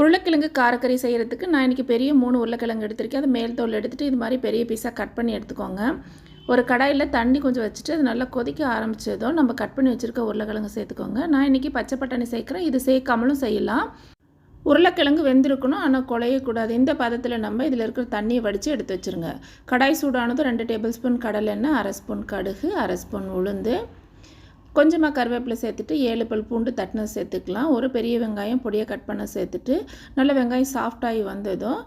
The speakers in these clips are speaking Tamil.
உருளைக்கிழங்கு காரக்கறி செய்கிறதுக்கு நான் இன்றைக்கி பெரிய மூணு உருளைக்கிழங்கு எடுத்திருக்கேன். அது மேல் தோல் எடுத்துகிட்டு இது மாதிரி பெரிய பீஸாக கட் பண்ணி எடுத்துக்கோங்க. ஒரு கடாயில் தண்ணி கொஞ்சம் வச்சுட்டு அது நல்லா கொதிக்க ஆரம்பித்ததும் நம்ம கட் பண்ணி வச்சுருக்க உருளைக்கிழங்கு சேர்த்துக்கோங்க. நான் இன்றைக்கி பச்சை பட்டாணி சேர்க்குறேன். இது சேர்க்காமலும் செய்யலாம். உருளைக்கிழங்கு வெந்திருக்கணும் ஆனால் குழையக்கூடாது. இந்த பதத்தில் நம்ம இதில் இருக்கிற தண்ணியை வடித்து எடுத்து வச்சுருங்க. கடாய் சூடானதும் ரெண்டு டேபிள் ஸ்பூன் கடலெண்ணெய் அரை ஸ்பூன் கடுகு அரை ஸ்பூன் உளுந்து கொஞ்சமாக கருவேப்பிலை சேர்த்துட்டு ஏழு பல் பூண்டு தட்டினது சேர்த்துக்கலாம். ஒரு பெரிய வெங்காயம் பொடியை கட் பண்ண சேர்த்துட்டு நல்ல வெங்காயம் சாஃப்டாகி வந்ததும்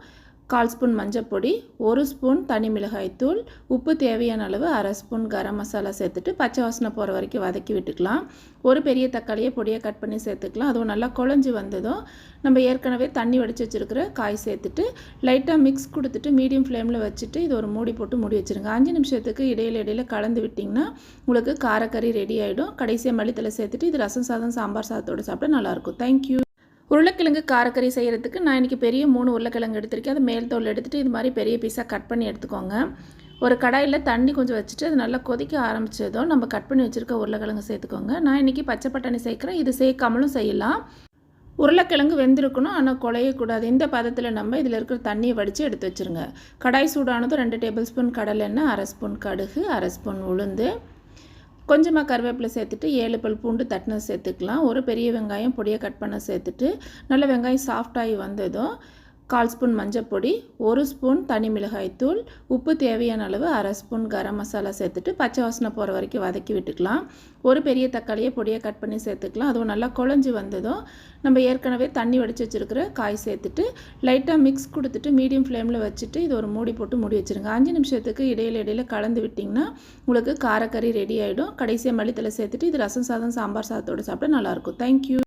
கால் ஸ்பூன் மஞ்சப்பொடி ஒரு ஸ்பூன் தனி மிளகாய்த்தூள் உப்பு தேவையான அளவு அரை ஸ்பூன் கரம் மசாலா சேர்த்துட்டு பச்சை வாசனை போகிற வரைக்கும் வதக்கி விட்டுக்கலாம். ஒரு பெரிய தக்காளியை பொடியை கட் பண்ணி சேர்த்துக்கலாம். அதுவும் நல்லா குழஞ்சி வந்ததும் நம்ம ஏற்கனவே தண்ணி வடித்து வச்சுருக்கிற காய் சேர்த்துட்டு லைட்டாக மிக்ஸ் கொடுத்துட்டு மீடியம் ஃப்ளேமில் வச்சுட்டு இது ஒரு மூடி போட்டு மூடி வச்சுருங்க. அஞ்சு நிமிஷத்துக்கு இடையில இடையில கலந்து விட்டிங்கன்னா உங்களுக்கு காரக்கறி ரெடி ஆகிடும் கடைசியாக மல்லித்தலை சேர்த்துட்டு இது ரசம் சாதம் சாம்பார் சாதத்தோடு சாப்பிட்டா நல்லாயிருக்கும் தேங்க்யூ உருளைக்கிழங்கு காரக்கறி செய்கிறதுக்கு நான் இன்றைக்கி பெரிய மூணு உருளைக்கிழங்கு எடுத்திருக்கேன். அது மேல் தோல் எடுத்துகிட்டு இது மாதிரி பெரிய பீஸாக கட் பண்ணி எடுத்துக்கோங்க. ஒரு கடாயில் தண்ணி கொஞ்சம் வச்சுட்டு அது நல்லா கொதிக்க ஆரம்பித்ததும் நம்ம கட் பண்ணி வச்சுருக்க உருளைக்கிழங்கு சேர்த்துக்கோங்க. நான் இன்றைக்கி பச்சை பட்டாணி சேர்க்குறேன். இது சேர்க்காமலும் செய்யலாம். உருளைக்கிழங்கு வெந்திருக்கணும் ஆனால் குழையக்கூடாது. இந்த பதத்தில் நம்ம இதில் இருக்கிற தண்ணியை வடித்து எடுத்து வச்சுருங்க. கடாய் சூடானதும் ரெண்டு டேபிள் ஸ்பூன் கடலெண்ணெய் அரை ஸ்பூன் கடுகு அரை ஸ்பூன் உளுந்து கொஞ்சமாக கருவேப்பிலை சேர்த்துட்டு ஏழு பல் பூண்டு தட்டினது சேர்த்துக்கலாம். ஒரு பெரிய வெங்காயம் பொடியை கட் பண்ண சேர்த்துட்டு நல்ல வெங்காயம் சாஃப்டாகி வந்ததும் கால் ஸ்பூன் மஞ்சப்பொடி ஒரு ஸ்பூன் தனி மிளகாய்த்தூள் உப்பு தேவையான அளவு அரை ஸ்பூன் கரம் மசாலா சேர்த்துட்டு பச்சை வாசனை போகிற வரைக்கும் வதக்கி விட்டுக்கலாம். ஒரு பெரிய தக்காளியை பொடியை கட் பண்ணி சேர்த்துக்கலாம். அதுவும் நல்லா குழஞ்சி வந்ததும் நம்ம ஏற்கனவே தண்ணி வடித்து வச்சுருக்கிற காய் சேர்த்துட்டு லைட்டாக மிக்ஸ் கொடுத்துட்டு மீடியம் ஃப்ளேமில் வச்சுட்டு இது ஒரு மூடி போட்டு மூடி வச்சுருங்க. அஞ்சு நிமிஷத்துக்கு இடையில இடையில கலந்து விட்டிங்கன்னா உங்களுக்கு காரக்கறி ரெடி ஆகிடும் கடைசியாக மல்லித்தலை சேர்த்துட்டு இது ரசம் சாதம் சாம்பார் சாதத்தோடு சாப்பிட்டா நல்லாயிருக்கும் தேங்க்யூ